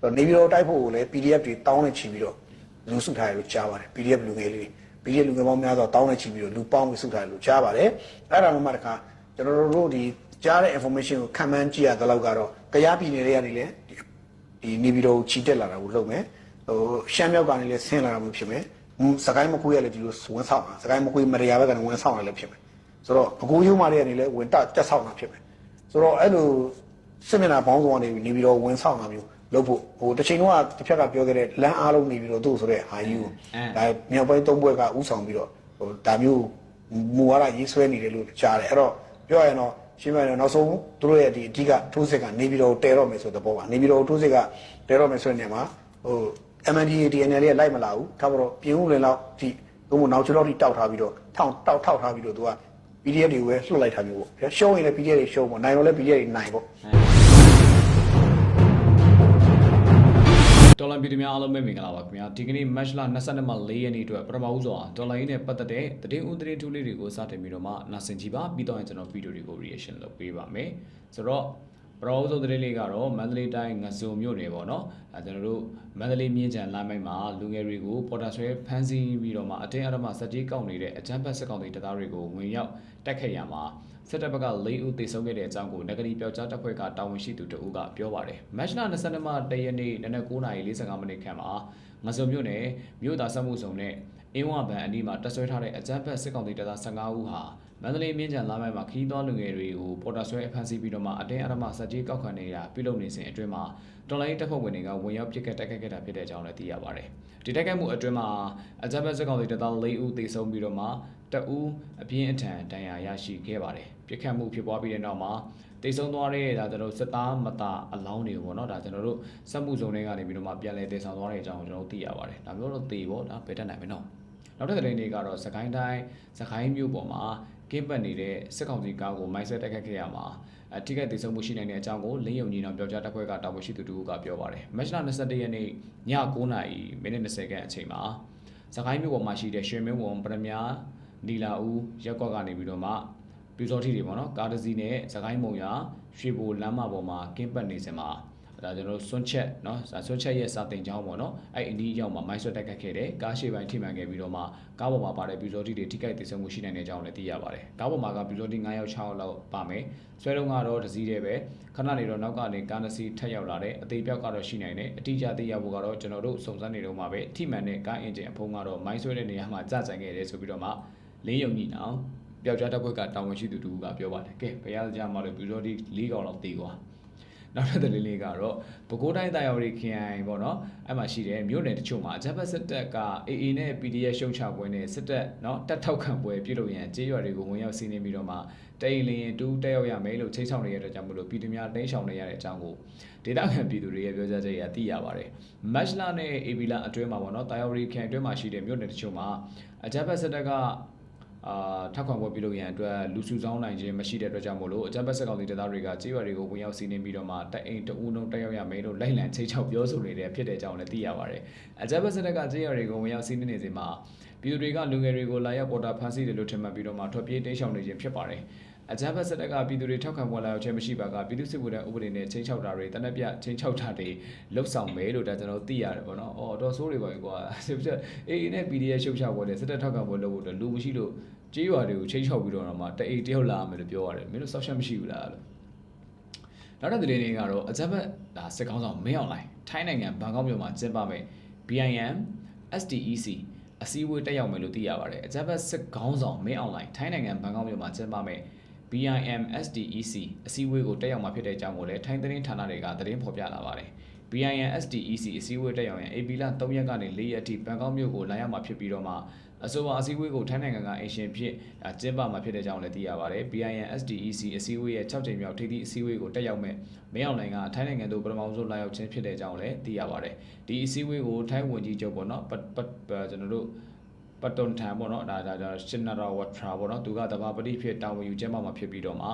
တော့နေပြည်တော်တိုက်ဖို့ကိုလည်း PDF တွေတောင်းနေချီပြီးတော့လူစုထားတယ်လို့ကြားပါတယ် PDF လူငယ်လေးတွေ PDF လူငယ်ပေါင်းများစွာတောင်းနေချီပြီးတော့လူပေါင်းပြီးစုထားတယ်လို့ကြားပါတယ်အဲ့ဒါမှတခါကျွန်တော်တို့ဒီကြားတဲ့ information ကိုခံမှန်းကြည့်ရတဲ့လောက်ကတော့ကြရပြည်နယ်တွေကနေလည်းဒီနေပြည်တော်ကိုချီတက်လာတာကိုလုပ်မယ်ဟိုရှမ်းမြောက်ကနေလည်းဆင်းလာတာမျိုးဖြစ်မယ်စကိုင်းမကွေးရလည်းဒီလိုဝန်ဆောင်တာစကိုင်းမကွေးမရရဘက်ကနေဝန်ဆောင်ရလည်းဖြစ်မယ်ဆိုတော့အကူယူမာတွေကနေလည်းဝင်တက်တက်ဆောင်တာဖြစ်မယ်ဆိုတော့အဲ့လိုစစ်မျက်နှာဘောင်းဆောင်ကနေနေပြီးတော့ဝန်ဆောင်တာမျိုး လုပ်ဖို့ဟိုတစ်ချိန်တော့တစ်ဖြက်ကပြောခဲ့တဲ့လမ်းအားလုံးနေပြီးတော့သူ့ဆိုတဲ့ဟာယူဒါမြောက်ပိုင်းသုံးဘွဲကဥဆောင်ပြီးတော့ဟိုဒါမျိုးမူဝါဒရေးဆွဲနေတယ်လို့ကြားတယ်အဲ့တော့ပြောရရင်တော့ရှင်းပြရင်နောက်ဆုံးသူတို့ရဲ့ဒီအဓိကထိုးစစ်ကနေပြီးတော့တဲတော့မယ်ဆိုတဲ့ဘောပါနေပြီးတော့ထိုးစစ်ကတဲတော့မယ်ဆိုတဲ့နေရာမှာဟို MNDA DNL ရဲ့လိုက်မလာဘူးထားတော့ပြင်းဦးလင်လောက်ဒီဘုံမနောက်ချလောက်ထိတောက်ထားပြီးတော့ထောင်တောက်ထောက်ထားပြီးတော့သူက PDF တွေကိုပဲလှုပ်လိုက်တာမျိုးပေါ့ရှုံးရင်လည်း PDF တွေရှုံးပေါ့နိုင်တော့လည်း PDF တွေနိုင်ပေါ့ ဒေါ်လာပြည်သူများအားလုံးပဲမင်္ဂလာပါခင်ဗျာဒီကနေ့ match လ22မှ4ရက်နေ့အတွက်ပထမဦးစွာဒေါ်လာရင်းနဲ့ပတ်သက်တဲ့သတင်းဦးသတင်းထူးလေးတွေကိုစတင်ပြီးတော့မှနာဆင်ကြည့်ပါပြီးတော့ရင်ကျွန်တော်ဗီဒီယိုတွေကို reaction လုပ်ပေးပါမယ်ဆိုတော့ပထမဦးဆုံးသတင်းလေးကတော့မန္တလေးတိုင်းငစုံမြို့နယ်ပေါ့နော်အဲကျွန်တော်တို့မန္တလေးမြင်းကြံလမ်းမိုက်မှာလူငယ်တွေကိုပေါ်တာဆွဲဖမ်းဆီးပြီးတော့မှအတင်းအဓမ္မစက်ကြီးကောက်နေတဲ့အကြမ်းဖက်စစ်ကောင်စီတပ်သားတွေကိုဝင်ရောက်တက်ခဲ့ရမှာ စစ်တပ်ဘက်က၄ဦးသေဆုံးခဲ့တဲ့အကြောင်းကိုနဂရီပြောက်ကြားတပ်ဖွဲ့ကတာဝန်ရှိသူတဦးကပြောပါတယ်။မတ်လ22မှတရက်နေ့နနက်9:45မိနစ်ခန့်မှာငစုံမြို့နယ်မြို့သားစက်မှုဆောင်နဲ့အင်းဝဘန်အနီးမှာတပ်ဆွဲထားတဲ့အကြမ်းဖက်စစ်ကောင်စီတပ်သား15ဦးဟာ မန္တလေးမြင်းကြံလမ်းမိုက်မှာခီးသွွားလူငယ်တွေကိုပေါ်တာဆွဲအဖမ်းဆီးပြီးတော့မှအတင်းအဓမ္မစက်ကြီးကောက်ခံနေတာပြုလုပ်နေစဉ်အတွင်းမှာတော်လိုင်းတပ်ဖွဲ့ဝင်တွေကဝင်ရောက်ပစ်ခတ်တိုက်ခိုက်ခဲ့တာဖြစ်တဲ့အကြောင်းလည်းသိရပါတယ်။ဒီတိုက်ခိုက်မှုအတွင်းမှာအကြမ်းဖက်စစ်ကောင်စီတပ်သား4ဦးသေဆုံးပြီးတော့မှတအူးအပြင်းအထန်ဒဏ်ရာရရှိခဲ့ပါတယ်။ပြစ်ခတ်မှုဖြစ်ပွားပြီးတဲ့နောက်မှာတိတ်ဆုံးသွားတဲ့ဒါကျွန်တော်တို့စစ်သားမတာအလောင်းတွေပေါ့နော်ဒါကျွန်တော်တို့စက်မှုစုံတွေကနေပြီးတော့မှပြန်လည်တည်ဆောင်သွားတဲ့အကြောင်းကိုကျွန်တော်တို့သိရပါတယ်ဒါမျိုးတော့သိပေါ့ဒါဘယ်တတ်နိုင်မလဲနော်နောက်တစ်သတင်းလေးကတော့စကိုင်းတိုင်းစကိုင်းမြို့ပေါ်မှာ ကင်းပတ်နေတဲ့စစ်ကောင်စီကားကိုမိုင်းဆွဲတိုက်ခတ်ခဲ့ရမှာအထိခိုက်ဒေဆုံးမှုရှိနိုင်တဲ့အကြောင်းကိုလင်းယုံညီနောင်ပြောကြားတပ်ဖွဲ့ကတာဝန်ရှိသူတူကပြောပါတယ်မတ်လ22ရက်နေ့ည9:30မိနစ်20ခန့်အချိန်မှာစကိုင်းမြို့ပေါ်မှာရှိတဲ့ရွှေမင်းဝုံပရမညာနီလာဦးရက်ကွက်ကနေပြီးတော့မှပြူစောထီတွေပေါ့နော်ကားတစ်စီးနဲ့စကိုင်းမုံရရွှေဘိုလမ်းမပေါ်မှာကင်းပတ်နေစဉ်မှာ ဒါကျွန်တော်တို့စွန့်ချက်เนาะစွန့်ချက်ရဲ့စာတင်ကြောင်းပေါ့เนาะအဲ့အနီးရောက်မှာမိုင်းဆွတ်တက်ခတ်ခဲ့တယ်ကားရှိပိုင်းထိမှန်ခဲ့ပြီးတော့မှကားပေါ်မှာပါတဲ့ပြူစောတိတွေထိခိုက်ဒေဆုံးမှုရှိနိုင်တဲ့အကြောင်းလည်းသိရပါတယ်ကားပေါ်မှာကပြူစောတိ9ယောက်6ယောက်လောက်ပါမယ်ဆွဲတော့ကတော့တစ်စီးတည်းပဲခဏနေတော့နောက်ကနေကားတစ်စီးထက်ရောက်လာတဲ့အသေးပြောက်ကတော့ရှိနိုင်တယ်အတိအကျသိရဖို့ကတော့ကျွန်တော်တို့စုံစမ်းနေတော့မှာပဲထိမှန်တဲ့ကားအင်ဂျင်အဖုံးကတော့မိုင်းဆွဲတဲ့နေရာမှာကြာကြံခဲ့တယ်ဆိုပြီးတော့မှလင်းယုံညီနောင်ပျောက်ကြားတပ်ဖွဲ့ကတာဝန်ရှိသူတူကပြောပါတယ်ကဲဘယ်ရကြမှာလဲပြူစောတိ၄កောင်လောက်တေးကွာ နောက်ထပ်သတင်းလေးကတော့ပဲခူးတိုင်းတာယာဝတီခရိုင်ပေါ့နော်အဲ့မှာရှိတဲ့မြို့နယ်တချို့မှာဂျပန်စစ်တပ်က AA နဲ့ PDF ရှုံချပွဲနဲ့စစ်တပ်နော်တပ်ထောက်ခံပွဲပြုလုပ်ရန်ကြေးရွာတွေကိုဝင်ရောက်စီးနင်းပြီးတော့မှတိုင်လျင်တူးတက်ရောက်ရမယ်လို့ချိန်ဆောင်နေတဲ့အတွက်ကြောင့်မလို့ပြည်သူများတိန့်ဆောင်နေရတဲ့အကြောင်းကိုဒေတာခံပြည်သူတွေရဲ့ပြောကြားချက်အရသိရပါတယ်။မတ်လနဲ့ AB လအတွင်းမှာပေါ့နော်တာယာဝတီခရိုင်အတွင်းမှာရှိတဲ့မြို့နယ်တချို့မှာအဂျပန်စစ်တပ်က အာထောက်ခံပွဲပြုလုပ်ရန်အတွက်လူစုဆောင်းနိုင်ခြင်းမရှိတဲ့အတွက်ကြောင့်မို့လို့အကြမ်းဖက်စစ်ကောင်စီတပ်သားတွေကကြေးရွာတွေကိုဝင်ရောက်စီးနင်းပြီးတော့မှတိုက်အိမ်တအူးလုံးတက်ရောက်ရမယ်လို့လိုက်လံချိတ်ချောက်ပြောဆိုနေတဲ့ဖြစ်တဲ့အကြောင်းလည်းသိရပါတယ်။အကြမ်းဖက်စစ်တပ်ကကြေးရွာတွေကိုဝင်ရောက်စီးနင်းနေစဉ်မှာပြည်သူတွေကလူငယ်တွေကိုလာရောက်ပေါ်တာဖမ်းဆီးတယ်လို့ထင်မှတ်ပြီးတော့မှထွက်ပြေးတိမ်းရှောင်နေခြင်းဖြစ်ပါတယ်။ အကြမ်းဖက်စစ်တပ်ကပြည်သူတွေထောက်ခံပွဲလာရောက်ခြင်းမရှိပါကပြည်သူစစ်ဗိုလ်တပ်ဥပဒေနဲ့ချင်းချောက်တာတွေတနက်ပြချင်းချောက်တာတွေလှုပ်ဆောင်မယ်လို့ဒါကျွန်တော်သိရတယ်ပေါ့နော်။အော်တော်ဆိုးတွေပါကွာ။စစ်တပ် AA နဲ့ PDF ရှုပ်ချပွဲနဲ့စစ်တပ်ထောက်ခံပွဲလုပ်ဖို့အတွက်လူမရှိလို့ကြေးရွာတွေကိုချင်းချောက်ပြီးတော့မှတအိတ်တယောက်လာမယ်လို့ပြောရတယ်။မင်းတို့ဆောက်ရှက်မရှိဘူးလားလို့။နောက်တဲ့သတင်းလေးကတော့အကြမ်းဖက်ဒါစစ်ကောင်းဆောင်မင်းအောင်လိုင်းထိုင်းနိုင်ငံဘန်ကောက်မြို့မှာကျင်းပမယ် BIM SDEC အစည်းအဝေးတက်ရောက်မယ်လို့သိရပါတယ်အကြမ်းဖက်စစ်ကောင်းဆောင်မင်းအောင်လိုင်းထိုင်းနိုင်ငံဘန်ကောက်မြို့မှာကျင်းပမယ် BIM SDEC အစည်းအဝေးကိုတက်ရောက်မှာဖြစ်တဲ့အကြောင်းကိုလည်းထိုင်းသတင်းဌာနတွေကသတင်းဖော်ပြလာပါတယ် BIM SDEC အစည်းအဝေးတက်ရောက်ရင် AP လ3ရက်ကနေ4ရက်အထိဘန်ကောက်မြို့ကိုလာရောက်မှာဖြစ်ပြီးတော့မှအဆိုပါအစည်းအဝေးကိုထိုင်းနိုင်ငံကအင်ရှင်ဖြစ်ကျင်းပမှာဖြစ်တဲ့အကြောင်းလည်းသိရပါတယ် BIM SDEC အစည်းအဝေးရဲ့6ကြိမ်မြောက်ထိပ်သီးအစည်းအဝေးကိုတက်ရောက်မဲ့မင်းအောင်လိုင်ကထိုင်းနိုင်ငံသို့ပထမဆုံးလာရောက်ခြင်းဖြစ်တဲ့အကြောင်းလည်းသိရပါတယ်ဒီအစည်းအဝေးကိုထိုင်းဝန်ကြီးချုပ်ပေါ့နော်ပတ်ပတ်ကျွန်တော်တို့ ပတွန်ထန်ပေါ့နော်ဒါဒါဒါရှင်နာရာဝထရာပေါ့နော်သူကတဘာပတိဖြစ်တာဝန်ယူကျင်းပမှာဖြစ်ပြီးတော့မှ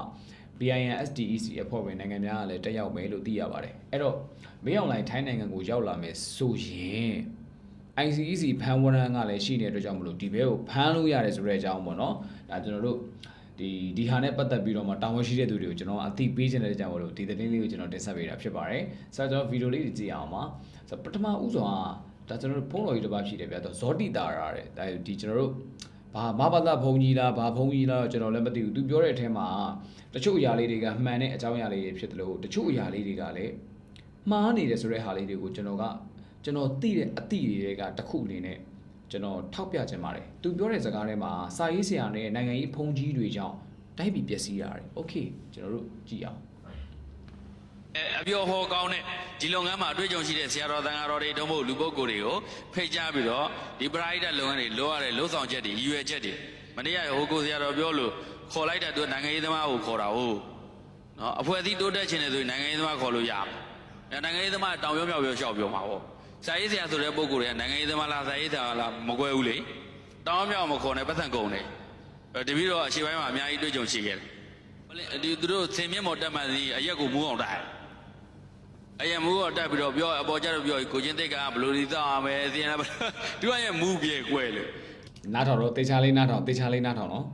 BIN SDEC အဖွဲ့ဝင်နိုင်ငံများကလည်းတက်ရောက်မယ်လို့သိရပါတယ်အဲ့တော့မင်းအွန်လိုင်းထိုင်းနိုင်ငံကိုရောက်လာမယ်ဆိုရင် ICEC ဖန်ဝရန်ကလည်းရှိနေတဲ့အတွက်ကြောင့်မလို့ဒီဘဲကိုဖမ်းလို့ရတယ်ဆိုတဲ့အကြောင်းပေါ့နော်ဒါကျွန်တော်တို့ဒီဒီဟာနဲ့ပတ်သက်ပြီးတော့မှတာဝန်ရှိတဲ့သူတွေကိုကျွန်တော်အသိပေးခြင်းတဲ့ကြောင့်မလို့ဒီသတင်းလေးကိုကျွန်တော်တင်ဆက်ပေးတာဖြစ်ပါတယ်ဆိုတော့ကျွန်တော်ဗီဒီယိုလေးကြည့်အောင်ပါဆိုတော့ပထမဦးဆုံးက ဒါကျွန်တော်တို့ဖုန်းတော်ကြီးတစ်ပါးရှိတယ်ဗျာတော့ဇောတိတာရတဲ့အဲဒီကျွန်တော်တို့ဘာမဘာသာဘုံကြီးလားဘာဘုံကြီးလားကျွန်တော်လည်းမသိဘူးသူပြောတဲ့အထက်မှာတချို့အရာလေးတွေကမှန်တဲ့အကြောင်းအရာလေးတွေဖြစ်တယ်လို့တချို့အရာလေးတွေကလည်းမှားနေတယ်ဆိုတဲ့ဟာလေးတွေကိုကျွန်တော်ကကျွန်တော်သိတဲ့အသည့်တွေကတစ်ခုအနေနဲ့ကျွန်တော်ထောက်ပြခြင်းပါတယ်သူပြောတဲ့စကားထဲမှာစာရေးဆရာနဲ့နိုင်ငံရေးဖုံကြီးတွေကြောင့်တိုက်ပြီးပျက်စီးရတယ်โอเคကျွန်တော်တို့ကြည့်အောင် အဲအပြောဟောကောင်းတဲ့ဒီလုပ်ငန်းမှာအတွေ့အကြုံရှိတဲ့ဆရာတော်တန်ဃာတော်တွေတုံးဖို့လူပုဂ္ဂိုလ်တွေကိုဖိတ်ကြားပြီးတော့ဒီပရိဒတ်လုပ်ငန်းတွေလိုရတဲ့လှုပ်ဆောင်ချက်တွေရည်ရွယ်ချက်တွေမနေ့ကဟိုကိုဆရာတော်ပြောလို့ခေါ်လိုက်တာသူကနိုင်ငံရေးသမားကိုခေါ်တာဟုတ်နော်အဖွဲ့အစည်းတိုးတက်ခြင်းနဲ့ဆိုရင်နိုင်ငံရေးသမားခေါ်လို့ရမယ်အဲနိုင်ငံရေးသမားတောင်ပြောမြောက်ပြောရှောက်ပြောမှာပေါ့စာရေးဆရာဆိုတဲ့ပုဂ္ဂိုလ်တွေကနိုင်ငံရေးသမားလားစာရေးဆရာလားမကွဲဘူးလေတောင်မြောက်မခေါ်နဲ့ပတ်သက်ကုန်တယ်အဲတပည့်တော်အချိန်ပိုင်းမှာအများကြီးတွေ့ကြုံရှိခဲ့တယ်ဘယ်လဲဒီသူတို့ဆင်မြင့်မော်တက်မှန်စီအရက်ကိုမူးအောင်တိုက် အရင်မူတော့တက်ပြီးတော့ပြောအပေါ်ကျတော့ပြောကိုချင်းတိတ်ကဘယ်လိုဒီသောက်အောင်ပဲစီရင်လာသူကရဲ့မူပြေကွဲလေနားထောင်တော့တေချာလေးနားထောင်တေချာလေးနားထောင်နော်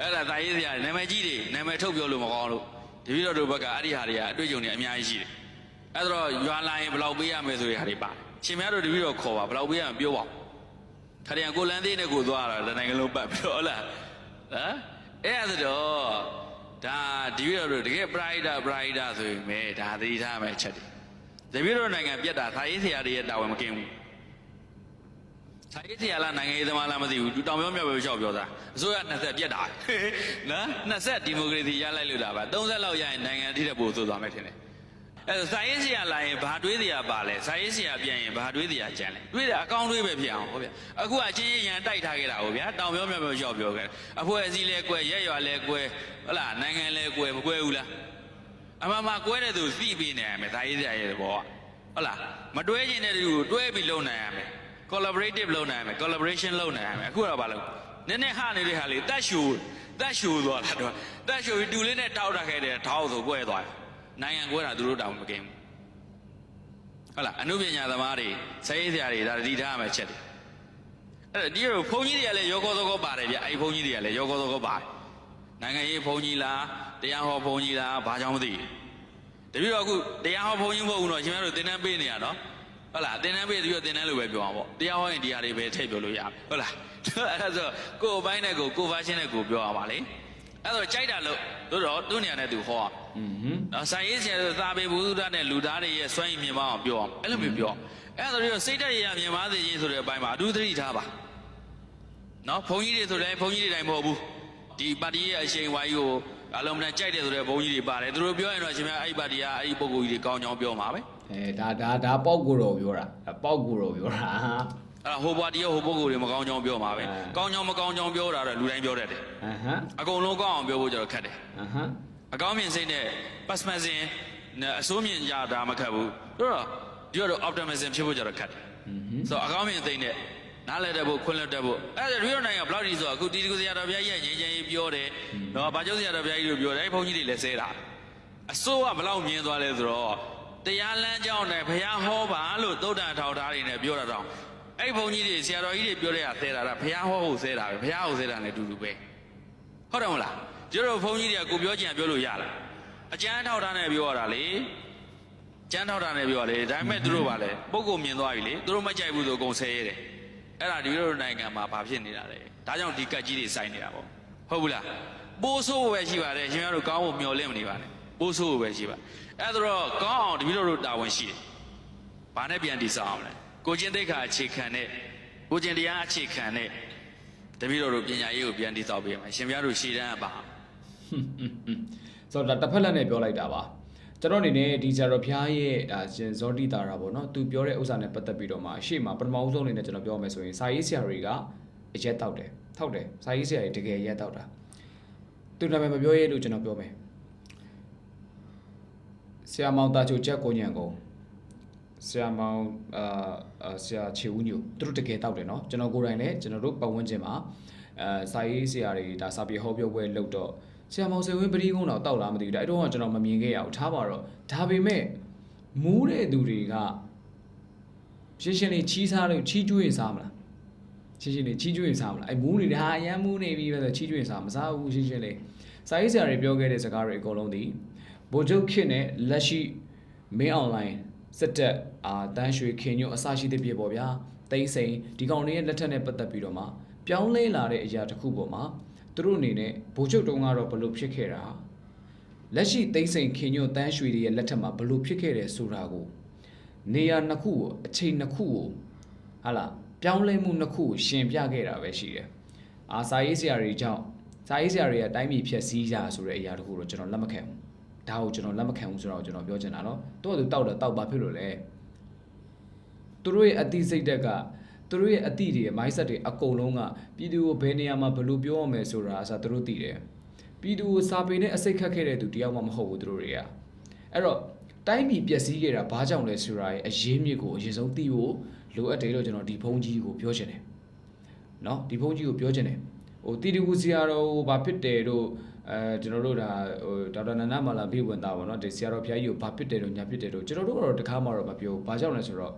အဲ့ဒါသာရေးစရာနာမည်ကြီးတွေနာမည်ထုတ်ပြောလို့မကောင်းလို့တပည့်တော်တို့ဘက်ကအဲ့ဒီဟာတွေကအတွေ့အကြုံတွေအများကြီးရှိတယ်အဲ့ဒါတော့ရွာလာရင်ဘယ်လောက်ပေးရမယ်ဆိုတဲ့ဟာတွေပါရှင်များတို့တပည့်တော်ခေါ်ပါဘယ်လောက်ပေးရမလဲပြောပါခရီးကိုလန်းသေးနဲ့ကိုသွားတာတနိုင်ငံလုံးပတ်ပြီးတော့ဟုတ်လားဟမ်အဲ့ဒါဆိုတော့ ဒါတပည့်တော်တို့တကယ် pride pride ဆိုရင်ပဲဒါသတိထားမယ်အချက်တွေတပည့်တော်နိုင်ငံပြတ်တာသာရေးစရာတွေရဲ့တာဝန်မကင်းဘူးဆိုင်ရေးဆရာလားနိုင်ငံရေးသမားလားမသိဘူးသူတောင်ပြောမြောက်ပြောရှောက်ပြောတာအစိုးရ20ပြက်တာနော်20ဒီမိုကရေစီရလိုက်လို့တာပါ30လောက်ရရင်နိုင်ငံအထိတဲ့ပို့ဆိုသွားမယ်ထင်တယ် အဲ့တော့ဆိုင်ရေးဆရာလာရင်ဘာတွေးစရာပါလဲဆိုင်ရေးဆရာပြန်ရင်ဘာတွေးစရာကြံလဲတွေးတာအကောင်းတွေးပဲဖြစ်အောင်ဟုတ်ဗျအခုအချင်းချင်းရန်တိုက်ထားခဲ့တာဟုတ်ဗျာတောင်ပြောမြောက်ပြောရှောက်ပြောခဲ့အဖွဲ့အစည်းလဲကွဲရက်ရွာလဲကွဲဟုတ်လားနိုင်ငံလဲကွဲမကွဲဘူးလားအမှန်မှကွဲတဲ့သူသိပြီးနေရမယ်ဆိုင်ရေးဆရာရဲ့ဘောကဟုတ်လားမတွဲခြင်းတဲ့သူကိုတွဲပြီးလုံနိုင်ရမယ် collaborative လုပ်နိုင်မယ် collaboration လုပ်နိုင်မယ်အခုတော့ဘာလုပ်နည်းနည်းဟနေတဲ့ဟာလေးတက်ရှူတက်ရှူသွားတာတော့တက်ရှူပြီးတူလေးနဲ့တောက်တာခဲ့တယ်ထောက်ဆိုကွဲသွားတယ် နိုင်ငံကွဲတာသူတို့တောင်မကင်းဘူးဟုတ်လားအနုပညာသမားတွေစရေးဆရာတွေဒါတတိထားရမယ်ချက်တယ်အဲ့ဒါဒီလိုဘုန်းကြီးတွေကလည်းရောကောသောကောပါတယ်ဗျအဲ့ဘုန်းကြီးတွေကလည်းရောကောသောကောပါတယ်နိုင်ငံရေးဘုန်းကြီးလားတရားဟောဘုန်းကြီးလားဘာကြောင့်မသိဘူးတပည့်တော်အခုတရားဟောဘုန်းကြီးမဟုတ်ဘူးတော့ရှင်များတို့သင်တန်းပေးနေရနော်ဟုတ်လားတင်တန်းပေးပြီးတော့တင်တန်းလို့ပဲပြောအောင်ပေါ့တရားဟောရင်တရားတွေပဲထည့်ပြောလို့ရမယ်ဟုတ်လားအဲ့ဒါဆိုကိုယ်အပိုင်းနဲ့ကိုယ်ကိုယ်ဖာရှင်းနဲ့ကိုယ်ပြောအောင်ပါလေ အဲ့ဒါဆိုကြိုက်တာလို့တို့တော့သူ့နေရာနဲ့သူဟောအောင်อืมဟึနော်ဆိုင်ရေးဆရာတို့သာပေဘူးသားနဲ့လူသားတွေရဲ့စွမ်းရည်မြင်မအောင်ပြောအောင်အဲ့လိုမျိုးပြောအောင်အဲ့ဒါဆိုတော့စိတ်ဓာတ်ရည်ရမြင်ပါစေခြင်းဆိုတဲ့အပိုင်းမှာအထူးသတိထားပါနော်ဘုန်းကြီးတွေဆိုတိုင်းဘုန်းကြီးတွေတိုင်းမဟုတ်ဘူးဒီပါတီရဲ့အရှိန်ဝါကြီးကိုအလုံးမနဲ့ကြိုက်တယ်ဆိုတဲ့ဘုန်းကြီးတွေပါတယ်သူတို့ပြောရင်တော့ရှင်များအဲ့ဒီပါတီကအဲ့ဒီပုဂ္ဂိုလ်ကြီးတွေကောင်းကြောင်းပြောမှာပဲအဲဒါဒါဒါပေါက်ကိုတော့ပြောတာဒါပေါက်ကိုတော့ပြောတာ အဲ့ဒါဟိုဘွားတည်းဟိုပုဂ္ဂိုလ်တွေမကောင်းကြောင်းပြောမှာပဲအဲကောင်းကြောင်းမကောင်းကြောင်းပြောတာတော့လူတိုင်းပြောတတ်တယ်အဟမ်းအကုန်လုံးကောင်းအောင်ပြောဖို့ကျတော့ခက်တယ်အဟမ်းအကောင်းမြင်စိတ်နဲ့ pessimism နဲ့အဆိုးမြင်ကြတာမခက်ဘူးတို့တော့ဒီတော့ optimism ဖြစ်ဖို့ကျတော့ခက်တယ်อืมဟึဆိုတော့အကောင်းမြင်သိတဲ့နားလည်တတ်ဖို့ခွင့်လွှတ်တတ်ဖို့အဲ့ဒါရီရောနိုင်ငံဘယ်လောက်ဒီဆိုတော့အခုတီတီကိုဆရာတော်ဘုရားကြီးရဲ့ငြိမ်းချမ်းရေးပြောတယ်နော်ဘာကျုပ်ဆရာတော်ဘုရားကြီးတို့ပြောတယ်အဲ့ဘုန်းကြီးတွေလည်းဆဲတာအစိုးကဘယ်လောက်မြင်သွားလဲဆိုတော့တရားလမ်းကြောင်းနဲ့ဘုရားဟောပါလို့သုဒ္ဓံထောက်ထားတွေနဲ့ပြောတာတော့ အဲ့ဘုန်းကြီးတွေဆရာတော်ကြီးတွေပြောတဲ့ဟာဆဲတာကဘုရားဟောဖို့ဆဲတာပဲဘုရားဟောဆဲတာနဲ့အတူတူပဲဟုတ်တယ်မဟုတ်လားကျတို့ဘုန်းကြီးတွေကကိုပြောချင်ပြောလို့ရလားအကျမ်းထောက်ထားနဲ့ပြောရတာလေကျမ်းထောက်ထားနဲ့ပြောရလေဒါပေမဲ့သူတို့ပါလေပုံကိုမြင်သွားပြီလေသူတို့မကြိုက်ဘူးဆိုအကုန်ဆဲရတယ်အဲ့ဒါဒီလိုနိုင်ငံမှာဘာဖြစ်နေတာလဲဒါကြောင့်ဒီကတ်ကြီးတွေစိုင်းနေတာပေါ့ဟုတ်ဘူးလားပိုးဆိုးပဲရှိပါတယ်ရှင်များတို့ကောင်းဖို့မျှော်လင့်မနေပါနဲ့ပိုးဆိုးပဲရှိပါအဲ့ဒါတော့ကောင်းအောင်တပည့်တော်တို့တာဝန်ရှိတယ်ဘာနဲ့ပြန်တည်ဆောက်အောင်လဲ ကိုချင်းတိတ်ခါအခြေခံတဲ့ကိုချင်းတရားအခြေခံတဲ့တပည့်တော်တို့ပညာရေးကိုပြန်တည်ဆောက်ပေးမယ်ရှင်များတို့ရှေ့တန်းကပါဆိုတော့ဒါတစ်ဖက်လက်နဲ့ပြောလိုက်တာပါကျွန်တော်အနေနဲ့ဒီဇာတော်ဖျားရဲ့ဒါရှင်ဇောတိတာရာပေါ့နော်သူပြောတဲ့ဥစ္စာနဲ့ပတ်သက်ပြီးတော့မှအရှိမပထမဦးဆုံးအနေနဲ့ကျွန်တော်ပြောမယ်ဆိုရင်စာရေးဆရာတွေကအရက်တောက်တယ်ထောက်တယ်စာရေးဆရာတွေတကယ်ရက်တောက်တာသူနာမည်မပြောရဲလို့ကျွန်တော်ပြောမယ်ဆရာမောင်တာချိုချက်ကိုညံကုန် ဆရာမောင်အာအာဆရာချေဦးညိုသူတို့တကယ်တောက်တယ်နော်ကျွန်တော်ကိုယ်တိုင်လည်းကျွန်တော်တို့ပတ်ဝန်းကျင်မှာအဲစာရေးဆရာတွေဒါစာပေဟောပြောပွဲလုပ်တော့ဆရာမောင်စေဝင်းပရိကုန်းတော့တောက်လားမသိဘူးဒါအဲ့တော့ကကျွန်တော်မမြင်ခဲ့ရဘူးထားပါတော့ဒါပေမဲ့မူးတဲ့သူတွေကရှင်းရှင်းလေးချီးစားလို့ချီးကျွေးစားမလားချင်းချင်းလေးချီးကျွေးစားမလားအဲ့မူးနေတဲ့ဟာအရန်မူးနေပြီပဲဆိုချီးကျွေးစားမစားဘူးချင်းချင်းလေးစာရေးဆရာတွေပြောခဲ့တဲ့စကားတွေအကုန်လုံးဒီဗိုလ်ချုပ်ခေတ်နဲ့လက်ရှိမင်းအွန်လိုင်း စစ်တပ်အာတန်းရွှေခင်ညွတ်အစရှိတဲ့ပြေပေါ့ဗျာတိမ့်စိန်ဒီကောင်တွေရဲ့လက်ထက်နဲ့ပတ်သက်ပြီးတော့မှပြောင်းလဲလာတဲ့အရာတစ်ခုပေါ်မှာသူတို့အနေနဲ့ဗိုလ်ချုပ်တုံးကတော့ဘလို့ဖြစ်ခဲ့တာလက်ရှိတိမ့်စိန်ခင်ညွတ်တန်းရွှေတွေရဲ့လက်ထက်မှာဘလို့ဖြစ်ခဲ့တယ်ဆိုတာကိုနေရာနှစ်ခုကိုအချိန်နှစ်ခုကိုဟာလားပြောင်းလဲမှုနှစ်ခုကိုရှင်ပြခဲ့တာပဲရှိတယ်။အာစာရေးဆရာတွေကြောင့်စာရေးဆရာတွေကတိုင်းပြည်ဖြတ်စည်းကြဆိုတဲ့အရာတခုတော့ကျွန်တော်လက်မခံဘူး။ ဒါကိုကျွန်တော်လက်မခံဘူးဆိုတော့ကျွန်တော်ပြောချင်တာနော်။သူ့အတူတောက်တော့တောက်ပါဖြစ်လို့လေ။သူတို့ရဲ့အတိစိတ်တက်ကသူတို့ရဲ့အတိတွေရဲ့ mindset တွေအကုန်လုံးကပြည်သူကိုဘယ်နေရာမှာဘယ်လိုပြောရမယ်ဆိုတာအစားသူတို့သိတယ်။ပြည်သူကိုစာပေနဲ့အစိတ်ခတ်ခဲ့တဲ့သူတယောက်မှမဟုတ်ဘူးသူတို့တွေက။အဲ့တော့တိုင်းပြည်ပျက်စီးခဲ့တာဘာကြောင့်လဲဆိုတာရဲ့အရေးမြစ်ကိုအရင်ဆုံးသိဖို့လိုအပ်တယ်လို့ကျွန်တော်ဒီဖုန်းကြီးကိုပြောချင်တယ်။နော်ဒီဖုန်းကြီးကိုပြောချင်တယ်။ဟိုတီတီကူစီယာတော်ဟိုဘာဖြစ်တယ်တို့ အဲကျွန်တော်တို့ဒါဟိုဒေါက်တာနန္ဒမာလာပြည့်ဝင်သားပါတော့ဒီဆရာတော်ဘုရားကြီးကိုဘာဖြစ်တယ်တို့ညာဖြစ်တယ်တို့ကျွန်တော်တို့ကတော့တခါမှတော့မပြောဘူး။ဘာကြောင့်လဲဆိုတော့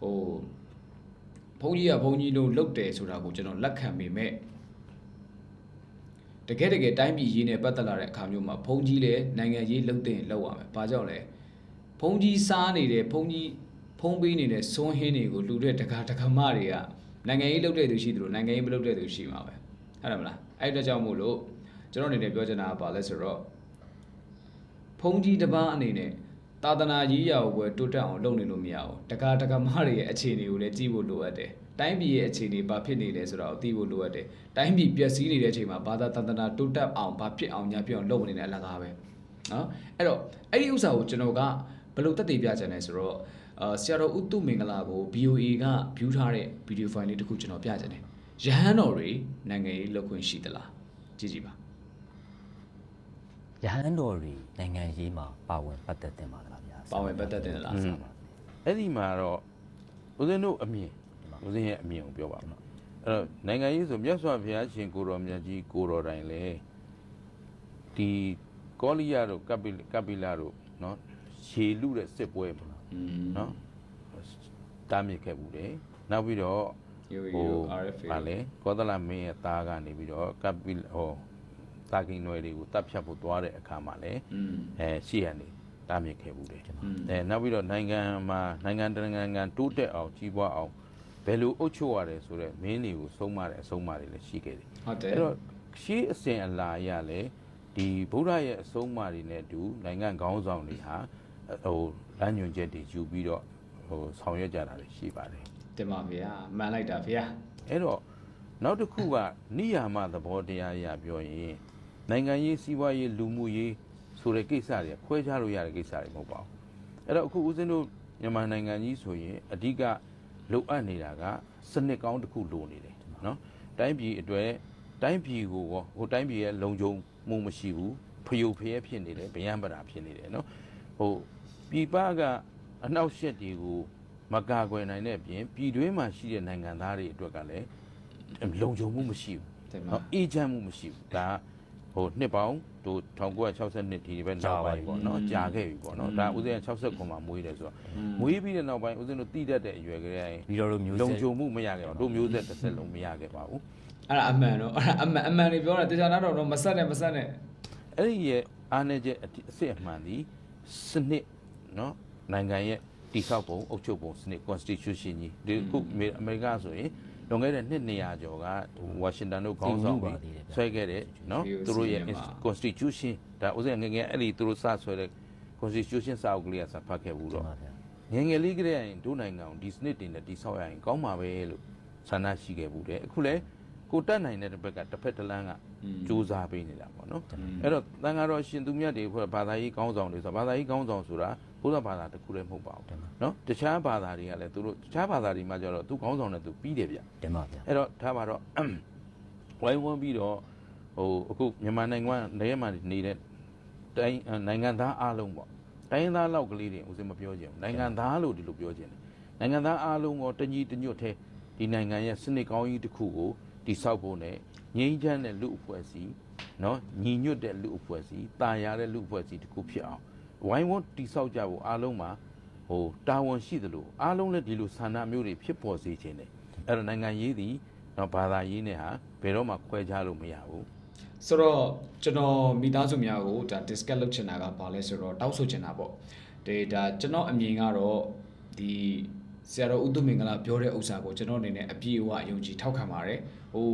ဟိုဘုန်းကြီးကဘုန်းကြီးတို့လုတ်တယ်ဆိုတာကိုကျွန်တော်လက်ခံပေမဲ့တကယ်တကယ်တိုင်းပြည်ရေးနဲ့ပတ်သက်လာတဲ့အခါမျိုးမှာဘုန်းကြီးလည်းနိုင်ငံရေးလှုပ်တဲ့လှုပ်ရမယ်။ဘာကြောင့်လဲဘုန်းကြီးစားနေတဲ့ဘုန်းကြီးဖုံးပေးနေတဲ့စွန်းဟင်းတွေကိုလူတဲ့တကာတကမတွေကနိုင်ငံရေးလှုပ်တဲ့သူရှိသလိုနိုင်ငံရေးမလှုပ်တဲ့သူရှိမှာပဲ။ဟုတ်တယ်မလား။အဲ့အတွက်ကြောင့်မို့လို့ ကျွန်တော်အနေနဲ့ပြောချင်တာကဘာလဲဆိုတော့ဘုန်းကြီးတစ်ပါးအနေနဲ့သာသနာကြီးရာကိုပဲတိုးတက်အောင်လုပ်နေလို့မရဘူး။တကာတကမတွေရဲ့အခြေအနေကိုလည်းကြည့်ဖို့လိုအပ်တယ်။တိုင်းပြည်ရဲ့အခြေအနေဘာဖြစ်နေလဲဆိုတော့သိဖို့လိုအပ်တယ်။တိုင်းပြည်ပျက်စီးနေတဲ့အချိန်မှာဘာသာတန်တနာတိုးတက်အောင်ဘာဖြစ်အောင်ညာဖြစ်အောင်လုပ်မနေတဲ့အလကားပဲ။နော်။အဲ့တော့အဲ့ဒီဥစ္စာကိုကျွန်တော်ကဘယ်လိုတက်တည်ပြချင်လဲဆိုတော့အာဆရာတော်ဥတုမင်္ဂလာကို BOA က view ထားတဲ့ video file လေးတစ်ခုကျွန်တော်ပြချင်တယ်။ရဟန်းတော်တွေနိုင်ငံရေးလုပ်ခွင့်ရှိသလား။ကြည့်ကြည့်ပါ ရဟန်းတော်တွေနိုင်ငံရေးမှာပါဝင်ပတ်သက်တင်ပါလားဗျာ ။ပါဝင်ပတ်သက်တယ်လား อืม အဲ့ဒီမှာတော့ဦးဇင်းတို့အမြင်ဦးဇင်းရဲ့အမြင်ကိုပြောပါမယ်အဲ့တော့နိုင်ငံရေးဆိုမြတ်စွာဘုရားရှင်ကိုတော်မြတ်ကြီးကိုတော်တိုင်လေဒီကောလိယတို့ကပ္ပိကပ္ပိလတို့เนาะရှေလူတဲ့စစ်ပွဲမှာ ။อืม เนาะတားမြစ်ခဲ့ဘူးတယ်နောက်ပြီးတော့ yo ဟို yo RFA ဗာလေကောသလမင်းရဲ့သားကနေပြီးတော့ကပ္ပိဟော တာကင်နွယ်တွေကိုတတ်ဖြတ်ဖို့သွားတဲ့အခါမှာလည်းအဲရှေ့ရနေတားမြစ်ခဲ့ဘူးတယ်အဲနောက်ပြီးတော့နိုင်ငံမှာနိုင်ငံတကာငံတိုးတက်အောင်ကြီးပွားအောင်ဘယ်လိုအုပ်ချုပ်ရတယ်ဆိုတော့မင်းတွေကိုဆုံးမတယ်အဆုံးမတယ်လည်းရှိခဲ့တယ်ဟုတ်တယ်အဲ့တော့ရှေ့အစဉ်အလာရလည်းဒီဗုဒ္ဓရဲ့အဆုံးအမတွေနဲ့အတူနိုင်ငံခေါင်းဆောင်တွေဟာဟိုလမ်းညွှန်ချက်တွေယူပြီးတော့ဟိုဆောင်ရွက်ကြတာလည်းရှိပါတယ်တင်ပါဗျာမှန်လိုက်တာဗျာအဲ့တော့နောက်တစ်ခုကနိယာမသဘောတရားအရပြောရင် နိုင်ငံရေးစီးပွားရေးလူမှုရေးဆိုတဲ့ကိစ္စတွေခွဲခြားလို့ရတဲ့ကိစ္စတွေမဟုတ်ပါဘူးအဲ့တော့အခုဦးဇင်းတို့မြန်မာနိုင်ငံကြီးဆိုရင်အဓိကလိုအပ်နေတာကစနစ်ကောင်းတစ်ခုလိုနေတယ်နော်တိုင်းပြည်အတွက်တိုင်းပြည်ကိုရောဟိုတိုင်းပြည်ရဲ့လုံခြုံမှုမရှိဘူးဖယုတ်ဖျဲဖြစ်နေတယ်ဗျံပရာဖြစ်နေတယ်နော်ဟိုပြည်ပကအနောက်ရှက်တွေကိုမကာကွယ်နိုင်တဲ့အပြင်ပြည်တွင်းမှာရှိတဲ့နိုင်ငံသားတွေအတွက်ကလည်းလုံခြုံမှုမရှိဘူးတင်ပါနော်အေဂျင့်မှုမရှိဘူးဒါက ဟိုနှစ်ပေါင်းတို့1962ဒီပဲနောက်ပိုင်းပေါ့နော်ကြာခဲ့ပြီပေါ့နော်ဒါဥစဉ်69မှာမွေးတယ်ဆိုတော့မွေးပြီးတဲ့နောက်ပိုင်းဥစဉ်တို့တည်တတ်တဲ့အရွယ်ကလေးပြီးတော့တို့မျိုးလုံဆက်ခြုံမှုမရခဲ့ပါဘူးတို့မျိုးဆက်တစ်ဆက်လုံးမရခဲ့ပါဘူးအဲ့ဒါအမှန်တော့အဲ့ဒါအမှန်အမှန်တွေပြောတာတရားနာတော့တော့မဆက်နဲ့မဆက်နဲ့အဲ့ဒီရဲ့အားနည်းချက်အတိအစစ်အမှန်ဒီစနစ်နော်နိုင်ငံရဲ့တိဆောက်ပုံအုပ်ချုပ်ပုံစနစ် constitution ကြီးဒီခုအမေအမေရိကဆိုရင် လွန်ခဲ့တဲ့နှစ်200ကျော်ကဝါရှင်တန်တို့ခေါင်းဆောင်ပြီးဆွဲခဲ့တဲ့နော်သူတို့ရဲ့ constitution ဒါဥစဉ်ငယ်ငယ်အဲ့ဒီသူတို့စဆွဲတဲ့ constitution စာအုပ်ကလေးကစဖတ်ခဲ့ဘူးတင်တော့ပါဗျာငယ်ငယ်လေးကလေးရင်တို့နိုင်ငံကိုဒီစနစ်တင်နဲ့တိဆောက်ရရင်ကောင်းပါပဲလို့ဆန္ဒရှိခဲ့ဘူးတဲ့အခုလဲကိုတက်နိုင်တဲ့တစ်ဘက်ကတစ်ဖက်တစ်လမ်းကစူးစမ်းပေးနေတာပေါ့နော်အဲ့တော့တန်ဃာတော်ရှင်သူမြတ်တွေဖွဲ့ဘာသာရေးကောင်းဆောင်တွေဆိုဘာသာရေးကောင်းဆောင်ဆိုတာ ဘုရားဘာသာတစ်ခုလည်းမဟုတ်ပါဘူးနော်တခြားဘာသာတွေကလည်းသူတို့တခြားဘာသာတွေမှာကျတော့သူကောင်းဆောင်တဲ့သူပြီးတယ်ဗျတင်ပါဗျာအဲ့တော့ထားပါတော့ဝိုင်းဝန်းပြီးတော့ဟိုအခုမြန်မာနိုင်ငံကနေရာမှာနေတဲ့တိုင်းနိုင်ငံသားအားလုံးပေါ့တိုင်းသားလောက်ကလေးတွေဦးစင်မပြောချင်ဘူးနိုင်ငံသားလို့ဒီလိုပြောချင်တယ်နိုင်ငံသားအားလုံးကတညီတညွတ်ထဲဒီနိုင်ငံရဲ့စနစ်ကောင်းကြီးတစ်ခုကိုတိဆောက်ဖို့နဲ့ငြိမ်းချမ်းတဲ့လူအဖွဲ့အစည်းနော်ညီညွတ်တဲ့လူအဖွဲ့အစည်းတာယာတဲ့လူအဖွဲ့အစည်းတစ်ခုဖြစ်အောင် ဝိုင်းဝန်းတိဆောက်ကြဖို့အားလုံးမှာဟိုတာဝန်ရှိသလိုအားလုံးလည်းဒီလိုဆန္ဒမျိုးတွေဖြစ်ပေါ်စေခြင်းတယ်အဲ့တော့နိုင်ငံရေးသည်နော်ဘာသာရေးနဲ့ဟာဘယ်တော့မှခွဲခြားလို့မရဘူးဆိုတော့ကျွန်တော်မိသားစုများကိုဒါ discuss လုပ်ချင်တာကဘာလဲဆိုတော့တောက်ဆိုချင်တာပေါ့ဒီဒါကျွန်တော်အမြင်ကတော့ဒီဆရာတော်ဦးသူမင်္ဂလာပြောတဲ့ဥစ္စာကိုကျွန်တော်အနေနဲ့အပြည့်အဝယုံကြည်ထောက်ခံပါတယ်ဟို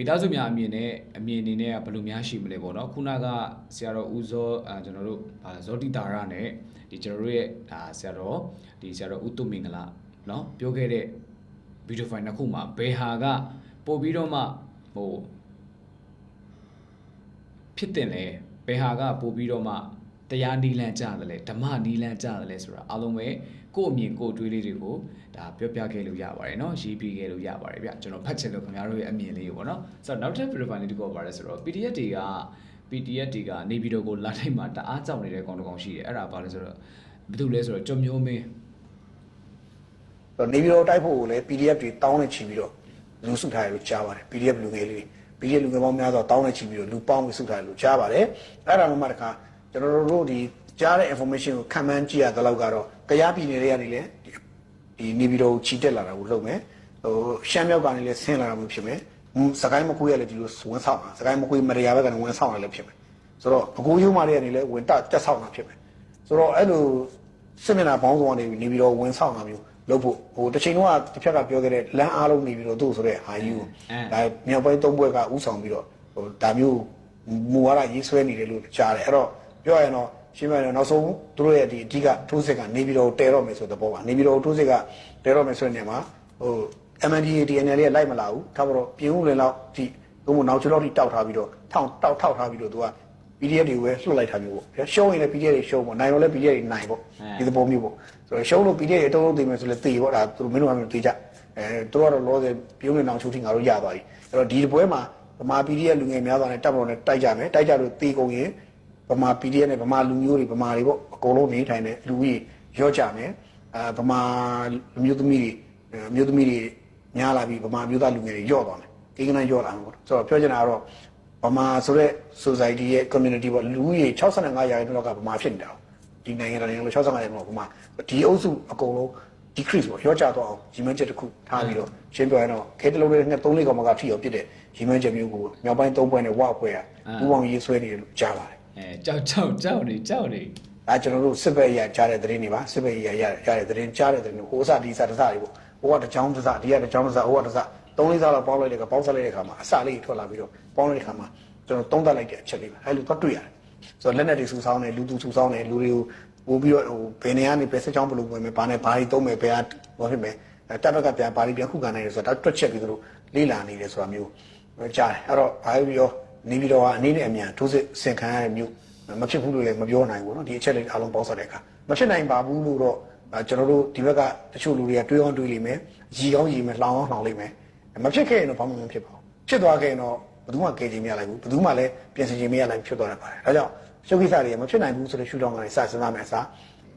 မိသားစုများအမြင်နဲ့အမြင်အနေနဲ့ကဘယ်လိုများရှိမလဲပေါ့နော်ခုနကဆရာတော်ဦးဇောအာကျွန်တော်တို့ဇောတိတာရနဲ့ဒီကျွန်တော်တို့ရဲ့ဒါဆရာတော်ဒီဆရာတော်ဦးတုမင်္ဂလာနော်ပြောခဲ့တဲ့ဗီဒီယိုဖိုင်နှစ်ခုမှာဘယ်ဟာကပို့ပြီးတော့မှဟိုဖြစ်တင်လဲဘယ်ဟာကပို့ပြီးတော့မှတရားနီလန်ကြတယ်လဲဓမ္မနီလန်ကြတယ်လဲဆိုတာအလုံးပဲ ကိုယ့်အမြင်ကိုယ်တွေးလေးတွေကိုဒါပြောပြခဲ့လို့ရပါတယ်เนาะရေးပြခဲ့လို့ရပါတယ်ဗျကျွန်တော်ဖတ်ချင်လို့ခင်ဗျားတို့ရဲ့အမြင်လေးကိုပေါ့เนาะဆိုတော့နောက်ထပ် video file လေးတစ်ခုပါလဲဆိုတော့ PDF တွေက PDF တွေကနေပြီးတော့ကိုလာတိုင်းမှာတအားကြောက်နေတဲ့ကောင်တစ်ကောင်ရှိတယ်အဲ့ဒါဘာလဲဆိုတော့ဘာလို့လဲဆိုတော့ကြုံမျိုးမင်း တော့နေပြည်တော်တိုက်ဖို့ကိုလည်း PDF တွေတောင်းနေချီပြီးတော့လူစုထားရလို့ကြားပါတယ် PDF လူငယ်လေးတွေ PDF လူငယ်ပေါင်းများစွာတောင်းနေချီပြီးတော့လူပေါင်းပြီးစုထားရလို့ကြားပါတယ်အဲ့ဒါမှမှတခါကျွန်တော်တို့ဒီ ကြားတဲ့ information ကိုခံမှန်းကြည့်ရတဲ့လောက်ကတော့ကြားပြည်နယ်တွေကနေလည်းဒီနေပြည်တော်ကိုချီတက်လာတာကိုလုပ်မယ်ဟိုရှမ်းမြောက်ကနေလည်းဆင်းလာတာမျိုးဖြစ်မယ်စကိုင်းမကွေးရလည်းဒီလိုဝင်ဆောင်တာစကိုင်းမကွေးမရရဘက်ကနေဝင်ဆောင်ရလည်းဖြစ်မယ်ဆိုတော့အကူယူမာတွေကနေလည်းဝင်တက်တက်ဆောင်တာဖြစ်မယ်ဆိုတော့အဲ့လိုစစ်မျက်နှာဘောင်းဆောင်ကနေနေပြီးတော့ဝင်ဆောင်တာမျိုးလုပ်ဖို့ဟိုတစ်ချိန်တော့တစ်ဖြက်ကပြောခဲ့တဲ့လမ်းအားလုံးနေပြီးတော့သူ့ဆိုတဲ့ဟာယူဒါမြောက်ပိုင်းသုံးဘွဲကဥဆောင်ပြီးတော့ဟိုဒါမျိုးမူဝါဒရေးဆွဲနေတယ်လို့ကြားတယ်အဲ့တော့ပြောရရင်တော့ ရှင်းပြရင်နောက်ဆုံးသူတို့ရဲ့ဒီအဓိကထိုးစစ်ကနေပြီးတော့တဲတော့မယ်ဆိုတဲ့ဘောပါနေပြီးတော့ထိုးစစ်ကတဲတော့မယ်ဆိုတဲ့နေရာမှာဟို MNDA DNL ရဲ့လိုက်မလာဘူးထားတော့ပြင်ဦးလင်လောက်ဒီဘုံမနောက်ချလောက်ထိတောက်ထားပြီးတော့ထောင်တောက်ထောက်ထားပြီးတော့သူက PDF တွေပဲလွှတ်လိုက်တာမျိုးပေါ့ဗျာရှုံးရင်လည်း PDF တွေရှုံးပေါ့နိုင်တော့လည်း PDF တွေနိုင်ပေါ့ဒီသဘောမျိုးပေါ့ဆိုတော့ရှုံးလို့ PDF တွေအတုံးလုံးသိမယ်ဆိုလည်းသိပေါ့ဒါသူတို့မင်းတို့ကမင်းတို့သိကြအဲသူတို့ကတော့လောဆယ်ပြုံးနေအောင်ချိုးထိငါတို့ရသွားပြီအဲ့တော့ဒီပွဲမှာဗမာ PDF လူငယ်များစွာနဲ့တပ်မတော်နဲ့တိုက်ကြမယ်တိုက်ကြလို့ตีကုန်ရင် ဗမာ PDF နဲ့ဗမာလူမျိုးတွေဗမာတွေပေါ့အကုန်လုံးနေထိုင်တဲ့လူကြီးရော့ကြမယ်အဲဗမာလူမျိုးသမီးတွေအမျိုးသမီးတွေများလာပြီးဗမာမျိုးသားလူငယ်တွေရော့သွားမယ်ကိန်းကနန်းရော့လာမှာပေါ့ဆိုတော့ပြောချင်တာကတော့ဗမာဆိုတဲ့ society ရဲ့ community ပေါ့လူကြီး65ရာခိုင်နှုန်းလောက်ကဗမာဖြစ်နေတာ။ဒီနိုင်ငံတော်နိုင်ငံလို့65ရာခိုင်နှုန်းလောက်ဗမာဒီအုပ်စုအကုန်လုံး decrease ပေါ့ရောကျသွားအောင်ရီမန်းချက်တစ်ခုထားပြီးတော့ရှင်းပြရရင်တော့ခဲတလုံးလေးနဲ့3လေးကောင်မကထိအောင်ပြစ်တဲ့ရီမန်းချက်မျိုးကိုမြောက်ပိုင်း3ပွဲနဲ့ဝအပွဲကပူပေါင်းရေးဆွဲနေတယ်လို့ကြားပါတယ် အဲကြောက်ကြောက်ကြောက်နေကြောက်နေ။ဒါကျွန်တော်တို့စစ်ဘက်အရာကြားတဲ့သတင်းတွေပါစစ်ဘက်အရာရရတဲ့သတင်းကြားတဲ့သတင်းတွေဟိုးစားဒီစားတစားတွေပေါ့ဟိုကတစ်ချောင်းတစားဒီကတစ်ချောင်းတစားဟိုကတစ်စားသုံးလေးစားလောက်ပေါင်းလိုက်တဲ့ကပေါင်းစားလိုက်တဲ့ခါမှာအစလေးထွက်လာပြီးတော့ပေါင်းလိုက်တဲ့ခါမှာကျွန်တော်သုံးသပ်လိုက်တဲ့အချက်လေးပဲအဲလိုတော့တွေ့ရတယ်ဆိုတော့လက်နဲ့တွေစူဆောင်းတယ်လူသူစူဆောင်းတယ်လူတွေကိုပို့ပြီးတော့ဟိုဘယ်နေရာနေပဲစက်ချောင်းဘလို့ဝင်မယ်ဘာနဲ့ဘာတွေသုံးမယ်ဘယ်ဟာဘာဖြစ်မယ်တပ်ဘက်ကပြန်ဘာတွေပြန်ခုခံနိုင်တယ်ဆိုတော့ဒါတွက်ချက်ပြီးသူတို့လေးလာနေတယ်ဆိုတာမျိုးကြားတယ်အဲ့တော့ဘာပဲပြော နေပြီးတော့အနေနဲ့အမြန်ထိုးစစ်စင်ခံရတဲ့မျိုး မဖြစ်ဘူးလို့လည်းမပြောနိုင်ဘူးเนาะဒီအချက်လေးအားလုံးပေါင်းစပ်တဲ့အခါမဖြစ်နိုင်ပါဘူးလို့တော့အဲကျွန်တော်တို့ဒီဘက်ကတချို့လူတွေကတွေးအောင်တွေးလိမ့်မယ်ရီကောင်းရီမယ်လှောင်အောင်လှောင်လိမ့်မယ်မဖြစ်ခဲ့ရင်တော့ဘာမှမဖြစ်ပါဘူးဖြစ်သွားခဲ့ရင်တော့ဘယ်သူမှကယ်ချင်မရလိုက်ဘူးဘယ်သူမှလည်းပြင်ဆင်ချင်မရလိုက်ဖြစ်သွားတတ်ပါတယ်ဒါကြောင့်ရှုပ်ကိစ္စတွေမဖြစ်နိုင်ဘူးဆိုတဲ့ရှုထောင့်ကနေစစဉ်းစားမယ်အစား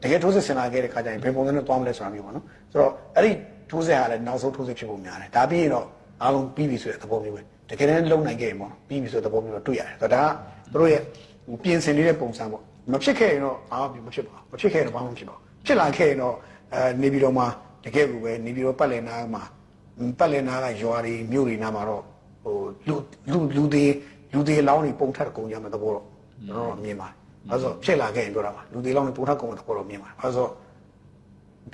တကယ်ထိုးစစ်ဆင်လာခဲ့တဲ့ခါကျရင်ဘယ်ပုံစံနဲ့သွားမလဲဆိုတာမျိုးပေါ့နော်ဆိုတော့အဲ့ဒီထိုးစစ်ဟာလည်းနောက်ဆုံးထိုးစစ်ဖြစ်ဖို့များတယ်ဒါပြီးရင်တော့ အားလုံးပြီးပြီဆိုတဲ့သဘောမျိုးပဲတကယ်တမ်းလုံနိုင်ခဲ့ရင်ပေါ့နော်ပြီးပြီဆိုတဲ့သဘောမျိုးတော့တွေ့ရတယ်ဆိုတော့ဒါကသူတို့ရဲ့ဟိုပြင်ဆင်နေတဲ့ပုံစံပေါ့မဖြစ်ခဲ့ရင်တော့ဘာမှမဖြစ်ပါဘူးမဖြစ်ခဲ့ရင်တော့ဘာမှမဖြစ်ပါဘူးဖြစ်လာခဲ့ရင်တော့အဲနေပြည်တော်မှာတကယ်ကိုပဲနေပြည်တော်ပတ်လည်နာမှာပတ်လည်နာကရွာတွေမြို့တွေနာမှာတော့ဟိုလူလူလူတွေလူတွေအလောင်းတွေပုံထပ်ကုန်ကြမှာသဘောတော့ကျွန်တော်တော့မြင်ပါတယ်အဲဆိုဖြစ်လာခဲ့ရင်ပြောတာပါလူတွေအလောင်းတွေပုံထပ်ကုန်မှာသဘောတော့မြင်ပါတယ်အဲဆို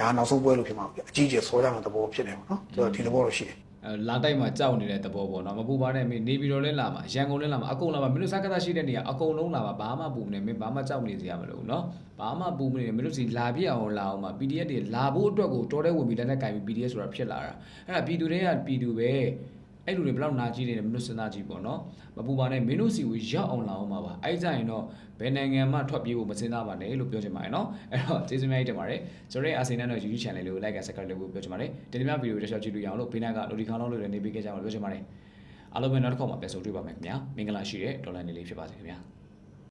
ဒါနောက်ဆုံးပွဲလို့ဖြစ်မှာပေါ့အကြီးကျယ်စောကြမှာသဘောဖြစ်တယ်ပေါ့နော်ဆိုတော့ဒီသဘောတော့ရှိတယ်အဲ လာတိုက်မှာကြောက်နေတဲ့သဘောပေါ့နော်မပူပါနဲ့မင်းနေပြီးတော့လဲလာမှာရန်ကုန်လဲလာမှာအကုန်လာမှာမင်းတို့စကားသားရှိတဲ့နေရာအကုန်လုံးလာမှာဘာမှပူမနေမင်းဘာမှကြောက်နေစရာမလိုဘူးနော်ဘာမှပူမနေမင်းတို့စီလာပြအောင်လာအောင်မှာ PDF တွေလာဖို့အတွက်ကိုတော်တဲ့ဝင်ပြီးလက်နဲ့ကင်ပြီး PDF ဆိုတာဖြစ်လာတာအဲ့ဒါပြည်သူတွေကပြည်သူပဲ အဲ့လူတွေဘယ်လောက်နာကြီးနေတယ်မင်းတို့စဉ်းစားကြည့်ပေါ့နော်မပူပါနဲ့မင်းတို့စီကိုရောက်အောင်လာအောင်မှာပါအဲ့ကြရင်တော့ဘယ်နိုင်ငံမှထွက်ပြေးဖို့မစဉ်းစားပါနဲ့လို့ပြောချင်ပါတယ်နော်အဲ့တော့ကျေးဇူးများကြီးတင်ပါတယ်ကျွန်တော်ရဲ့အာဆင်နယ်တော့ YouTube channel လေးကို like and subscribe လုပ်ဖို့ပြောချင်ပါတယ်ဒီနေ့ဗီဒီယိုတစ်ချက်ကြည့်လို့ရအောင်လို့ဘေးနားက notification လောက်လို့လည်းနေပေးခဲ့ကြအောင်လို့ပြောချင်ပါတယ်အားလုံးပဲနောက်တစ်ခေါက်မှာပြန်ဆုံတွေ့ပါမယ်ခင်ဗျာမင်္ဂလာရှိတဲ့ဒေါ်လာနေလေးဖြစ်ပါစေခင်ဗျာ